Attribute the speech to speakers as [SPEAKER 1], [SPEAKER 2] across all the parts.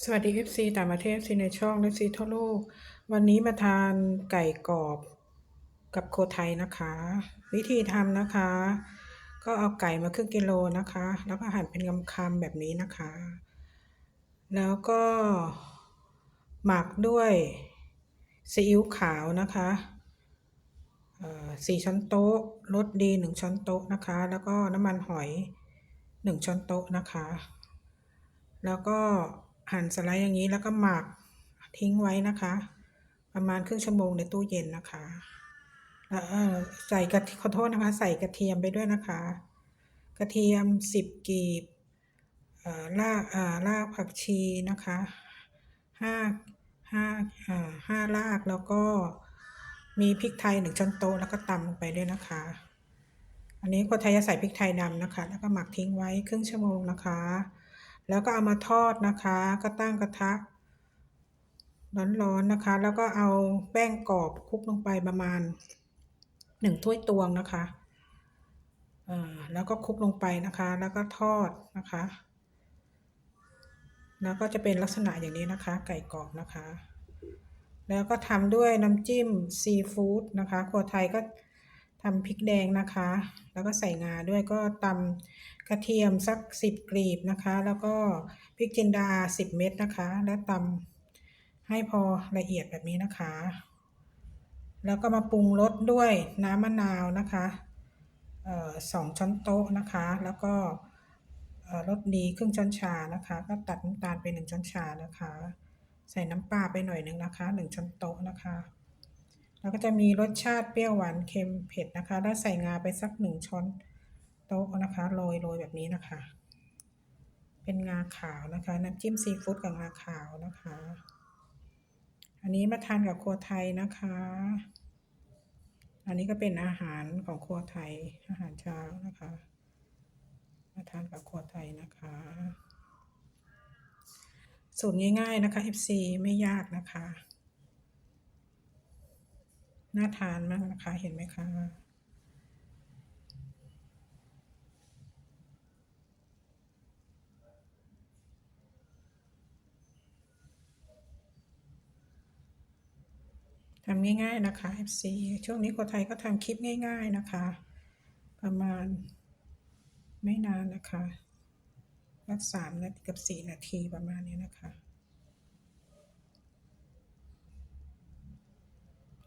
[SPEAKER 1] สวัสดี FC ต่างประเทศ FC ในช่อง FC ทั่วโลก วันนี้มาทานไก่กรอบกับโคไทยนะคะ วิธีทำนะคะ ก็เอาไก่มาครึ่งกิโลนะคะ แล้วก็หั่นเป็นคำๆแบบนี้นะคะ แล้วก็หมักด้วยซีอิ๊วขาวนะคะสี่ช้อนโต๊ะรสดีหนึ่งช้อนโต๊ะนะคะ แล้วก็น้ำมันหอยหนึ่งช้อนโต๊ะนะคะ แล้วก็ หั่นสไลด์อย่างนี้แล้วก็หมักทิ้งไว้นะคะ ประมาณครึ่งชั่วโมงในตู้เย็นนะคะแล้วใส่กระขอโทษนะคะ ใส่กระเทียมไปด้วยนะคะ กระเทียมสิบกีบรากรากผักชีนะคะห้าห้าห้ารากแล้วก็มีพริกไทยหนึ่งช้อนโต๊ะแล้วก็ตำลงไปด้วยนะคะ อันนี้คนไทยจะใส่พริกไทยดำนะคะ แล้วก็หมักทิ้งไว้ครึ่งชั่วโมงนะคะ แล้วก็เอามาทอดนะคะ ก็ตั้งกระทะร้อนๆนะคะ แล้วก็เอาแป้งกรอบคลุกลงไปประมาณหนึ่งถ้วยตวงนะคะอ่าแล้วก็คลุกลงไปนะคะ แล้วก็ทอดนะคะ แล้วก็จะเป็นลักษณะอย่างนี้นะคะ ไก่กรอบนะคะ แล้วก็ทำด้วยน้ำจิ้มซีฟู้ดนะคะครัวไทยก็ ทำพริกแดงนะคะ แล้วก็ใส่งาด้วยก็ตำกระเทียมสักสิบกลีบนะคะ แล้วก็พริกจินดาสิบเม็ดนะคะ แล้วตำให้พอละเอียดแบบนี้นะคะ แล้วก็มาปรุงรสด้วยน้ำมะนาวนะคะสองช้อนโต๊ะนะคะ แล้วก็รสดีครึ่งช้อนชานะคะ ก็ตัดน้ำตาลไปหนึ่งช้อนชานะคะ ใส่น้ำปลาไปหน่อยหนึ่งนะคะหนึ่งช้อนโต๊ะนะคะ แล้วก็จะมีรสชาติเปรี้ยวหวานเค็มเผ็ดนะคะ แล้วใส่งาไปสักหนึ่งช้อนโต๊ะนะคะโรยโรยแบบนี้นะคะ เป็นงาขาวนะคะ น้ำจิ้มซีฟู้ดกับงาขาวนะคะ อันนี้มาทานกับครัวไทยนะคะ อันนี้ก็เป็นอาหารของครัวไทยอาหารเช้านะคะ มาทานกับครัวไทยนะคะสูตรง่ายๆนะคะ FC ไม่ยากนะคะ น่าทานมากนะคะ เห็นไหมคะทำง่ายๆนะคะ FC ช่วงนี้คนไทยก็ทำคลิปง่าย ๆนะคะ ประมาณไม่นานนะคะสักสามนาทีกับสี่นาทีประมาณนี้นะคะ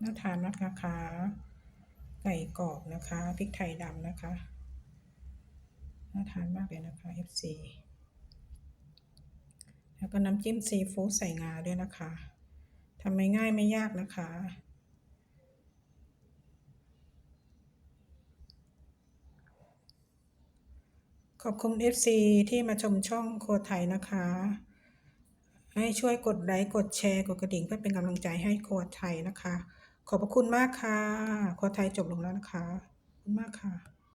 [SPEAKER 1] น่าทานมากนะคะ ไก่กรอบนะคะพริกไทยดำนะคะน่าทานมากเลยนะคะ FC แล้วก็น้ำจิ้มซีฟู้ดใส่งาด้วยนะคะทำไม่ง่ายไม่ยากนะคะขอบคุณ FC ที่มาชมช่องโคไทยนะคะ ให้ช่วยกดไลค์กดแชร์ กดกระดิ่งเพื่อเป็นกำลังใจให้โคไทยนะคะ ขอบพระคุณมากค่ะ ขอไทยจบลงแล้วนะคะ ขอบคุณมากค่ะ